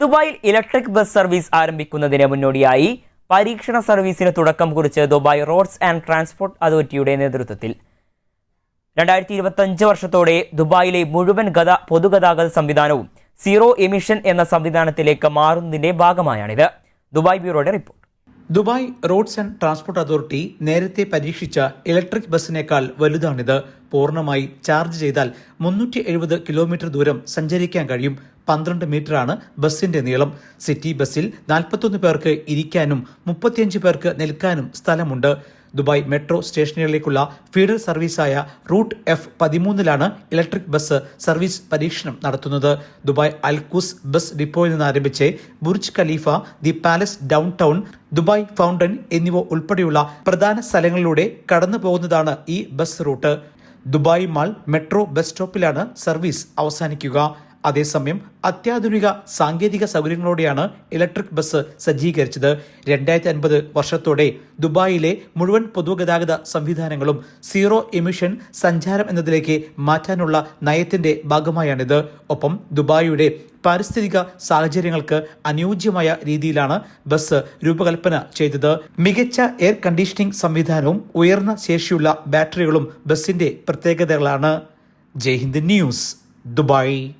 ദുബായിൽ electric bus service ആരംഭിക്കുന്നതിന് മുന്നോടിയായി പരീക്ഷണ സർവീസിന് തുടക്കം കുറിച്ച് ദുബായ് റോഡ്സ് ആൻഡ് ട്രാൻസ്പോർട്ട് അതോറിറ്റിയുടെ നേതൃത്വത്തിൽ. രണ്ടായിരത്തി ഇരുപത്തഞ്ച് വർഷത്തോടെ ദുബായിലെ മുഴുവൻ ഗത പൊതുഗതാഗത സംവിധാനവും സീറോ എമിഷൻ എന്ന സംവിധാനത്തിലേക്ക് മാറുന്നതിന്റെ ഭാഗമായാണിത്. ദുബായ് ബ്യൂറോയുടെ report. Dubai roads and transport authority നേരത്തെ പരീക്ഷിച്ച ഇലക്ട്രിക് ബസ്സിനേക്കാൾ വലുതാണിത്. പൂർണമായി ചാർജ് ചെയ്താൽ മുന്നൂറ്റി എഴുപത് കിലോമീറ്റർ ദൂരം സഞ്ചരിക്കാൻ കഴിയും. പന്ത്രണ്ട് മീറ്ററാണ് ബസ്സിന്റെ നീളം. സിറ്റി ബസ്സിൽ നാൽപ്പത്തൊന്ന് പേർക്ക് ഇരിക്കാനും മുപ്പത്തിയഞ്ച് പേർക്ക് നിൽക്കാനും സ്ഥലമുണ്ട്. ദുബായ് മെട്രോ സ്റ്റേഷനുകളിലേക്കുള്ള ഫീഡർ സർവീസായ റൂട്ട് എഫ് പതിമൂന്നിലാണ് ഇലക്ട്രിക് ബസ് സർവീസ് പരീക്ഷണം നടത്തുന്നത്. ദുബായ് അൽക്കൂസ് ബസ് ഡിപ്പോയിൽ നിന്ന് ആരംഭിച്ച് Burj Khalifa the palace downtown Dubai fountain എന്നിവ ഉൾപ്പെടെയുള്ള പ്രധാന സ്ഥലങ്ങളിലൂടെ കടന്നു പോകുന്നതാണ് ഈ bus route. Dubai mall metro bus സ്റ്റോപ്പിലാണ് service അവസാനിക്കുക. അതേസമയം അത്യാധുനിക സാങ്കേതിക സൗകര്യങ്ങളോടെയാണ് ഇലക്ട്രിക് ബസ് സജ്ജീകരിച്ചത്. രണ്ടായിരത്തി അൻപത് വർഷത്തോടെ ദുബായിലെ മുഴുവൻ പൊതുഗതാഗത സംവിധാനങ്ങളും സീറോ എമിഷൻ സഞ്ചാരം എന്നതിലേക്ക് മാറ്റാനുള്ള നയത്തിന്റെ ഭാഗമായാണിത്. ഒപ്പം ദുബായിയുടെ പാരിസ്ഥിതിക സാഹചര്യങ്ങൾക്ക് അനുയോജ്യമായ രീതിയിലാണ് ബസ് രൂപകൽപ്പന ചെയ്തത്. മികച്ച എയർ കണ്ടീഷനിംഗ് സംവിധാനവും ഉയർന്ന ശേഷിയുള്ള ബാറ്ററികളും ബസിന്റെ പ്രത്യേകതകളാണ്. Jaihind news Dubai.